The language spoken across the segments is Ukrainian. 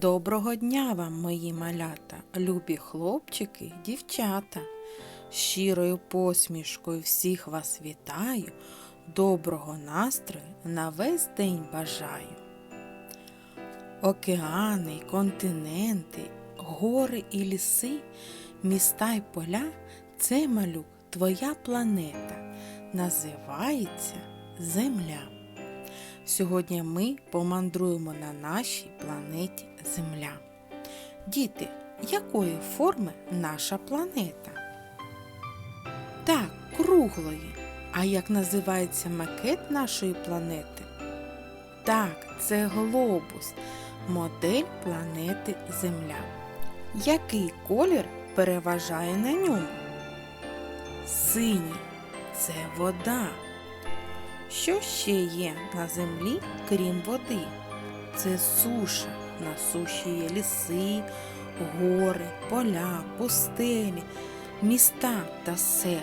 Доброго дня вам, мої малята, любі хлопчики, дівчата. Щирою посмішкою всіх вас вітаю, доброго настрою на весь день бажаю. Океани, континенти, гори і ліси, міста й поля це малюк, твоя планета, називається Земля. Сьогодні ми помандруємо на нашій планеті Земля. Діти, якої форми наша планета? Так, круглої. А як називається макет нашої планети? Так, це глобус, модель планети Земля. Який колір переважає на ньому? Синій це вода. Що ще є на землі, крім води? Це суша. На суші є ліси, гори, поля, пустелі, міста та села.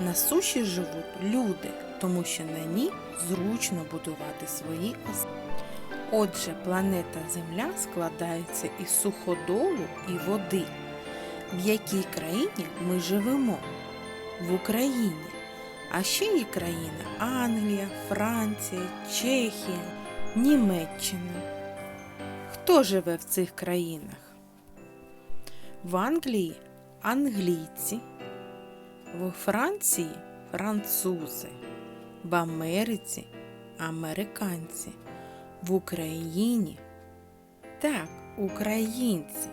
На суші живуть люди, тому що на ній зручно будувати свої оселі. Отже, планета Земля складається із суходолу і води. В якій країні ми живемо? В Україні. А ще є країни Англія, Франція, Чехія, Німеччина. Хто живе в цих країнах? В Англії англійці, в Франції французи, в Америці американці, в Україні так, українці.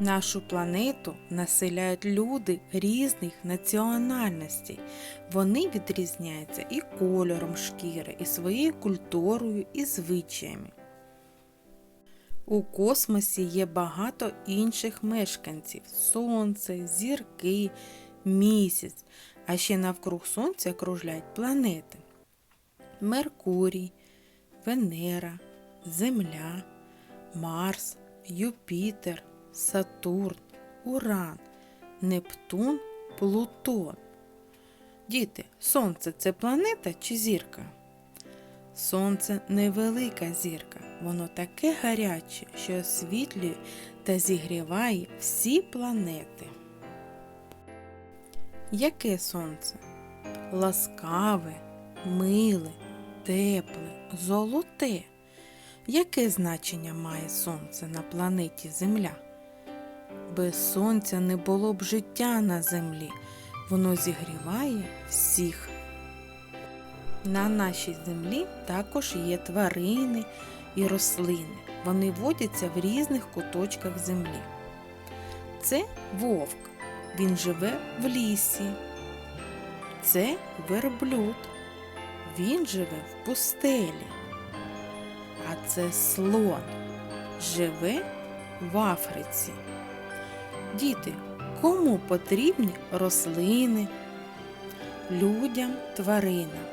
Нашу планету населяють люди різних національностей. Вони відрізняються і кольором шкіри, і своєю культурою, і звичаями. У космосі є багато інших мешканців сонце, зірки, місяць, а ще навкруг сонця кружляють планети Меркурій, Венера, Земля, Марс, Юпітер. Сатурн, Уран, Нептун, Плутон. Діти, Сонце це планета чи зірка? Сонце невелика зірка. Воно таке гаряче, що освітлює та зігріває всі планети. Яке сонце? Ласкаве, миле, тепле, золоте. Яке значення має сонце на планеті Земля? Без сонця не було б життя на землі, воно зігріває всіх. На нашій землі також є тварини і рослини. Вони водяться в різних куточках землі. Це вовк, він живе в лісі. Це верблюд, він живе в пустелі. А це слон, живе в Африці. Діти, кому потрібні рослини, людям, тваринам.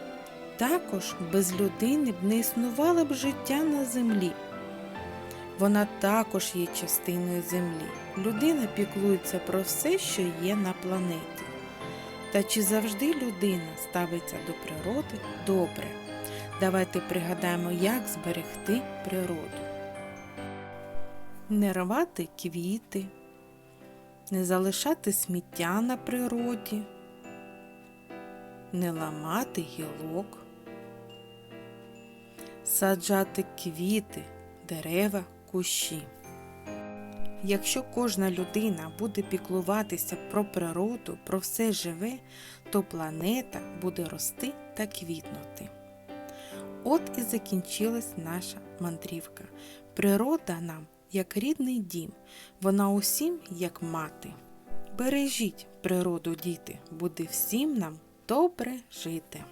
Також без людини б не існувало б життя на землі. Вона також є частиною землі. Людина піклується про все, що є на планеті. Та чи завжди людина ставиться до природи добре? Давайте пригадаємо, як зберегти природу. Не рвати квіти не залишати сміття на природі, не ламати гілок, саджати квіти, дерева, кущі. Якщо кожна людина буде піклуватися про природу, про все живе, то планета буде рости та квітнути. От і закінчилась наша мандрівка. Природа нам як рідний дім, вона усім, як мати. Бережіть природу, діти, буде всім нам добре жити.